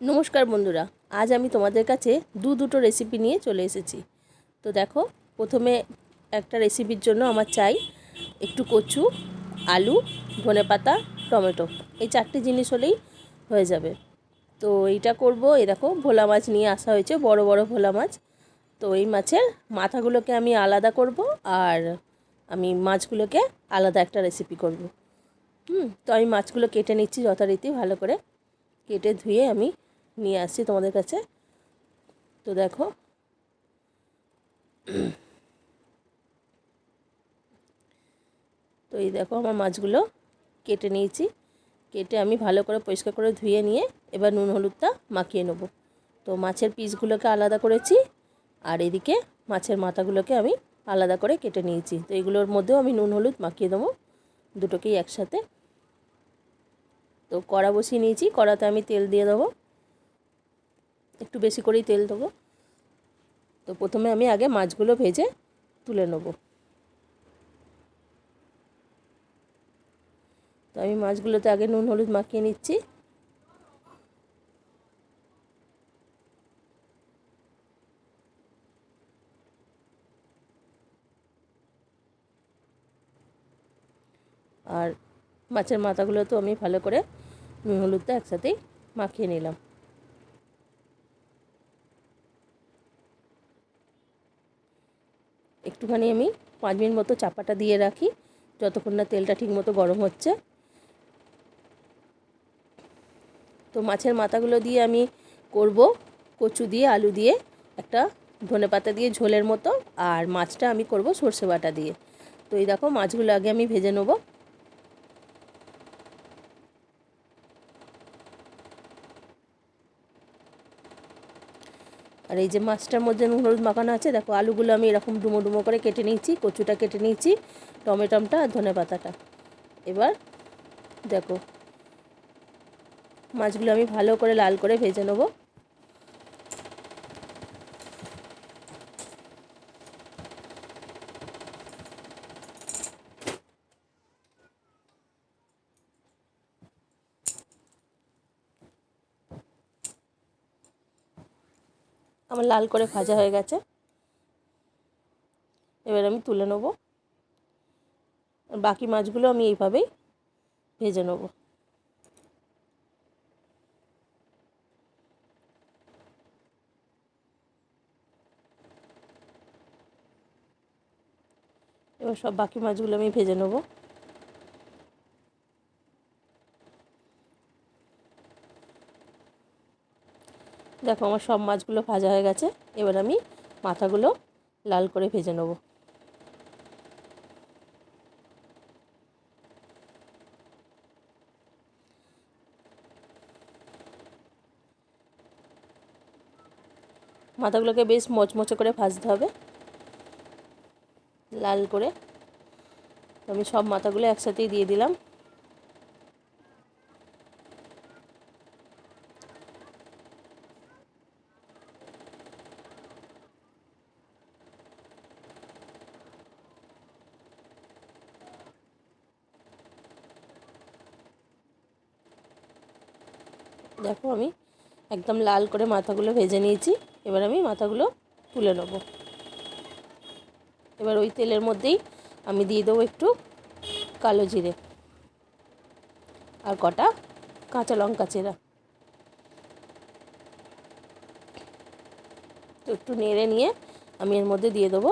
নমস্কার বন্ধুরা, আজ আমি তোমাদের কাছে দু দুটো রেসিপি নিয়ে চলে এসেছি। তো দেখো, প্রথমে একটা রেসিপির জন্য আমার চাই একটু কচু, আলু ধনেপাতা টমেটো। এই চারটে জিনিস হলেই হয়ে যাবে। তো এইটা করব, এই দেখো, ভোলা মাছ নিয়ে আসা হয়েছে, বড় বড় ভোলা মাছ। তো এই মাছের মাথাগুলোকে আমি আলাদা করব আর আমি মাছগুলোকে আলাদা একটা রেসিপি করব। হুম, তো আমি মাছগুলো কেটে নিচ্ছি যথারীতি, ভালো করে কেটে ধুয়ে আমি নিয়ে আসছি তোমাদের কাছে। তো দেখো। তো এই দেখো আমার মাছগুলো কেটে নিয়েছি। কেটে আমি ভালো করে পরিষ্কার করে ধুয়ে নিয়ে এবার নুন হলুদটা মাখিয়ে নেব। তো মাছের পিসগুলোকে আলাদা করেছি আর এদিকে মাছের মাথাগুলোকে আমি আলাদা করে কেটে নিয়েছি। তো এগুলোর মধ্যেও আমি নুন হলুদ মাখিয়ে দেবো দুটোকেই একসাথে। তো কড়া বসিয়ে নিয়েছি, কড়াতে আমি তেল দিয়ে দেবো। একটু বেশি করেই তেল দেবো। তো প্রথমে আমি আগে মাছগুলো ভেজে তুলে নেব। তো আমি মাছগুলোতে আগে নুন, হলুদ মাখিয়ে নিচ্ছি। আর মাছের মাথাগুলো তো আমি ভালো করে নুন, হলুদটা একসাথেই মাখিয়ে নিলাম। একটুখানি আমি পাঁচ মিনিট মতো চাপাটা দিয়ে রাখি, যতক্ষণ না তেলটা ঠিক মতো গরম হচ্ছে। তো মাছের মাথাগুলো দিয়ে আমি করব কচু দিয়ে, আলু দিয়ে একটা ধনে পাতা দিয়ে ঝোলের মতো, আর মাছটা আমি করব সর্ষে বাটা দিয়ে। তো এই দেখো মাছগুলো আগে আমি ভেজে নেব। আর এই যে মাছটার মধ্যে হলুদ মাখানো আছে, দেখো আলুগুলো আমি এরকম ডুমো ডুমো করে কেটে নিয়েছি, কচুটা কেটে নিয়েছি, টমেটমটা আর ধনে পাতাটা। এবার দেখো, মাছগুলো আমি ভালো করে লাল করে ভেজে নেব। আমার লাল করে ভাজা হয়ে গেছে। এবার আমি তুলে নেব। বাকি মাছগুলো আমি এইভাবেই ভেজে নেব। এবার সব বাকি মাছগুলো আমি ভেজে নেব। দেখো আমার সব মাছগুলো ভাজা হয়ে গেছে। এবার আমি মাথাগুলো লাল করে ভেজে নেব। মাথাগুলোকে বেশ মচমচে করে ভাজতে হবে। লাল করে আমি সব মাথাগুলো একসাথেই দিয়ে দিলাম। দেখো আমি একদম লাল করে মাথাগুলো ভেজে নিয়েছি। এবার আমি মাথাগুলো তুলে নেব। এবার ওই তেলের মধ্যেই আমি দিয়ে দেবো একটু কালো জিরে আর কটা কাঁচা লঙ্কা চেরা। তো একটু নেড়ে নিয়ে আমি এর মধ্যে দিয়ে দেবো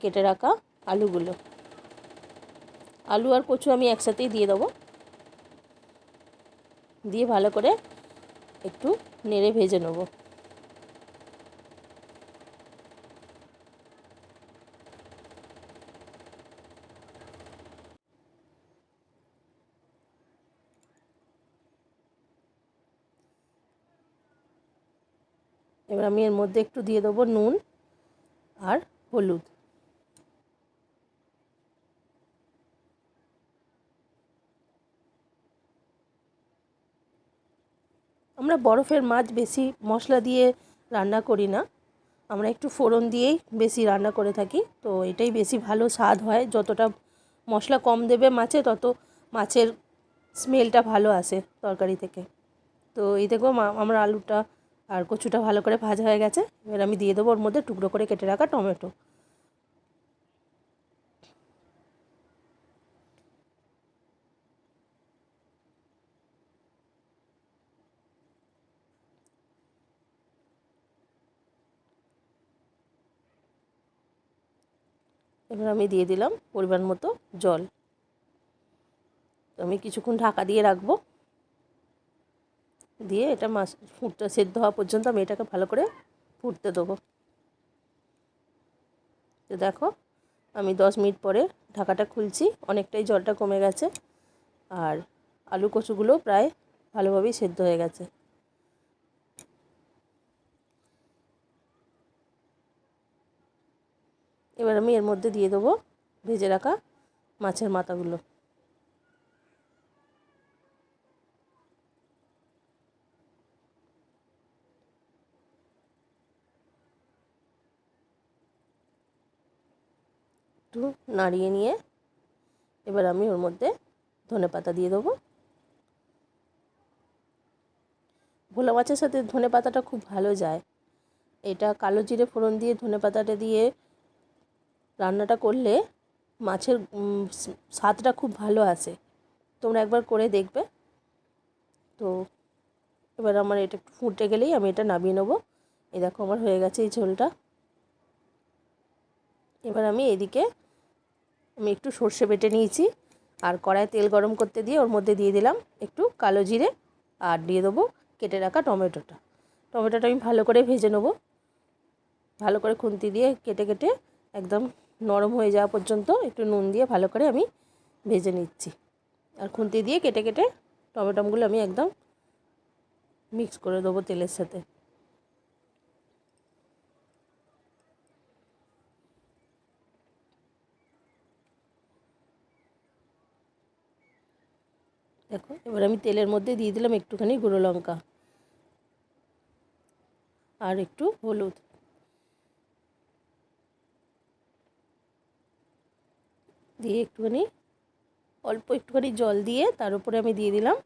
কেটে রাখা আলুগুলো। আলু আর কচু আমি একসাথেই দিয়ে দেবো। দিয়ে ভালো করে একটু নেড়ে ভেজে নেব। এবার আমি এর মধ্যে একটু দিয়ে দেবো নুন আর হলুদ। আমরা বরফের মাছ বেশি মশলা দিয়ে রান্না করি না। আমরা একটু ফোড়ন দিয়েই বেশি রান্না করে থাকি। তো এটাই বেশি ভালো স্বাদ হয়। যতটা মশলা কম দেবে মাছে, তত মাছের স্মেলটা ভালো আসে তরকারি থেকে। তো এই দেখো আমার আলুটা আর কচুটা ভালো করে ভাজা হয়ে গেছে। এবার আমি দিয়ে দেবো ওর মধ্যে টুকরো করে কেটে রাখা টমেটো। এবার আমি দিয়ে দিলাম পরিমাণ মতো জল। আমি কিছুক্ষণ ঢাকা দিয়ে রাখব। দিয়ে এটা মাছ ফুটতে সেদ্ধ হওয়া পর্যন্ত আমি এটাকে ভালো করে ফুটতে দেবো। তো দেখো, আমি দশ মিনিট পরে ঢাকাটা খুলছি। অনেকটাই জলটা কমে গেছে। আর আলু কচুগুলো প্রায় ভালোভাবেই সেদ্ধ হয়ে গেছে। এবার আমি এর মধ্যে দিয়ে দেবো ভেজে রাখা মাছের মাথাগুলো। একটু নাড়িয়ে নিয়ে এবার আমি ওর মধ্যে ধনে পাতা দিয়ে দেবো। ভোলা মাছের সাথে ধনে পাতাটা খুব ভালো যায়। এটা কালো জিরে ফোড়ন দিয়ে ধনে পাতাটা দিয়ে রান্নাটা করলে মাছের স্বাদটা খুব ভালো আসে। তোমরা একবার করে দেখবে। তো এবার আমার এটা ফুটে গেলেই আমি এটা নামিয়ে নেব। এই দেখো আমার হয়ে গেছে এই ঝোলটা। এবার আমি এদিকে, আমি একটু সর্ষে বেটে নিয়েছি। আর কড়ায় তেল গরম করতে দিয়ে ওর মধ্যে দিয়ে দিলাম একটু কালো জিরে আর দিয়ে দেবো কেটে রাখা টমেটোটা। টমেটোটা আমি ভালো করে ভেজে নেব। ভালো করে খুন্তি দিয়ে কেটে কেটে একদম নরম হয়ে যাওয়া পর্যন্ত একটু নুন দিয়ে ভালো করে আমি ভেজে নিচ্ছি। আর খুন্তি দিয়ে কেটে কেটে টমেটোগুলো আমি একদম মিক্স করে দেবো তেলের সাথে। দেখো, এবার আমি তেলের মধ্যে দিয়ে দিলাম একটুখানি গুঁড়ো লঙ্কা। আর একটু হলুদ। দিয়ে একটুখানি, অল্প একটুখানি জল দিয়ে তার উপরে আমি দিয়ে দিলাম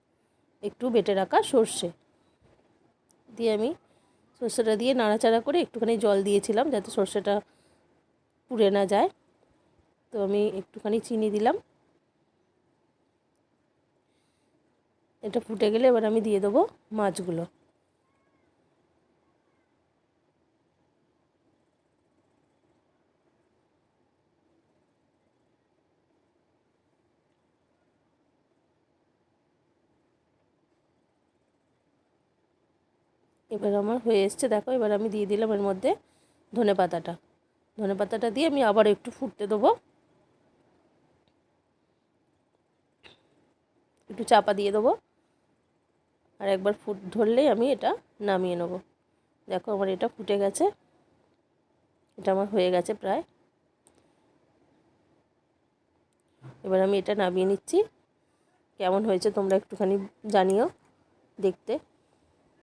একটু বেটে রাখা সর্ষে। দিয়ে আমি সর্ষেটা দিয়ে নাড়াচাড়া করে একটুখানি জল দিয়েছিলাম যাতে সর্ষেটা পুড়ে না যায়। তো আমি একটুখানি চিনি দিলাম। এটা ফুটে গেলে এবার আমি দিয়ে দেবো মাছগুলো। এবার আমার হয়ে এসছে, দেখো, এবার আমি দিয়ে দিলাম এর মধ্যে ধনে পাতাটা। ধনে পাতাটা দিয়ে আমি আবার একটু ফুটতে দেবো। একটু চাপা দিয়ে দেবো। আর একবার ফুট ধরলেই আমি এটা নামিয়ে নেব। দেখো, আমার এটা ফুটে গেছে। এটা আমার হয়ে গেছে প্রায়। এবার আমি এটা নামিয়ে নিচ্ছি। কেমন হয়েছে তোমরা একটুখানি জানিও দেখতে।